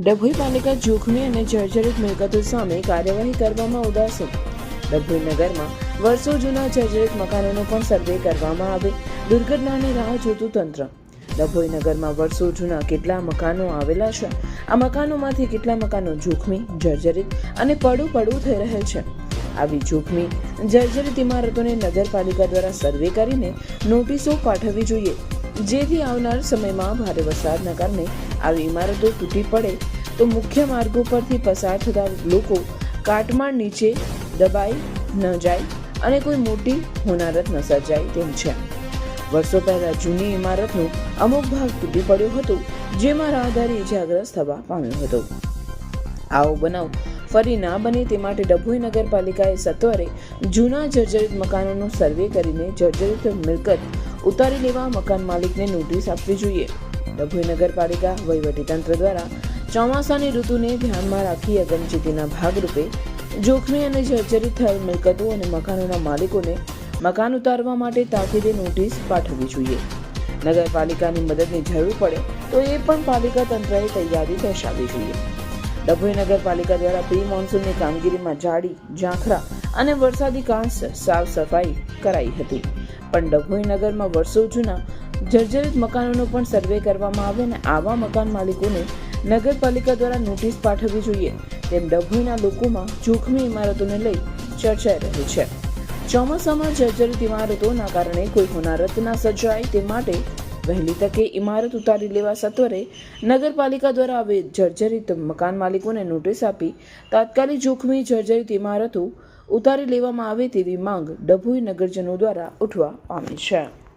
ડભોઈ પાલિકા જોખમી અને જર્જરિત મિલકતો સામે કાર્યવાહી કરવામાં ઉદાસીન ડભોઈ નગરમાં વર્ષો જૂના જર્જરિત મકાનોનો પણ સર્વે કરવામાં આવે. દુર્ઘટનાની રાહ જોતું તંત્ર. ડભોઈ નગરમાં વર્ષો જૂના કેટલા મકાનો આવેલા છે? આ મકાનોમાંથી કેટલા મકાનો જોખમી જર્જરિત અને પડું પડું થઈ રહેલ છે? આવી જોખમી જર્જરિત ઇમારતોને નગરપાલિકા દ્વારા સર્વે કરીને નોટિસો પાઠવવી જોઈએ. જેથી આવનાર સમયમાં ભારે વરસાદના કારણે આવી ઇમારતો તૂટી પડે તો મુખ્ય માર્ગો પરથી પસાર થતા લોકો કાટમાળ નીચે દબાઈ ન જાય અને કોઈ મોટી હોનારત ન સર્જાય તેમ છે. વર્ષો પહેલા જૂની ઇમારતનો અમુક ભાગ તૂટી પડ્યો હતો, જેમાં રાહદારી ઇજાગ્રસ્ત થવા પામ્યો હતો. આવો બનાવ ફરી ના બને તે માટે ડભોઈ નગરપાલિકાએ સત્વરે જૂના જર્જરિત મકાનોનો સર્વે કરીને જર્જરિત મિલકત ઉતારી લેવા મકાન માલિકને નોટિસ આપવી જોઈએ. ડભોઈ નગરપાલિકા વહીવટીતંત્ર દ્વારા ચોમાસાની ઋતુને ધ્યાનમાં રાખી અગમચેતીના ભાગરૂપે જોખમી અને જર્જરિત થયેલ મિલકતો અને મકાનોના માલિકોને મકાન ઉતારવા માટે તાકીદે નોટિસ પાઠવવી જોઈએ. નગરપાલિકાની મદદની જરૂર પડે તો એ પણ પાલિકા તંત્રએ તૈયારી દર્શાવવી જોઈએ. ડભોઈ નગરપાલિકા દ્વારા પ્રી મોન્સૂનની કામગીરીમાં જાડી ઝાંખરા અને વરસાદી કાંસ સાફ સફાઈ કરાઈ હતી. પણ ડભોઈ નગરમાં વર્ષો જૂના જર્જરિત મકાનોનો પણ સર્વે કરવામાં આવે અને આવા મકાન માલિકોને નગરપાલિકા દ્વારા નોટિસ પાઠવવી જોઈએ. તેમ ડભોઈના લોકોમાં જોખમી ઇમારતોને લઈ ચર્ચાઈ રહી છે. ચોમાસામાં જર્જરિત ઇમારતોના કારણે કોઈ હોનારત ના સર્જાય તે માટે વહેલી તકે ઇમારત ઉતારી લેવા સત્વરે નગરપાલિકા દ્વારા હવે જર્જરિત મકાન માલિકોને નોટિસ આપી તાત્કાલિક જોખમી જર્જરિત ઇમારતો ઉતારી લેવામાં આવે તેવી માંગ ડભોઈ નગરજનો દ્વારા ઉઠવા પામી છે.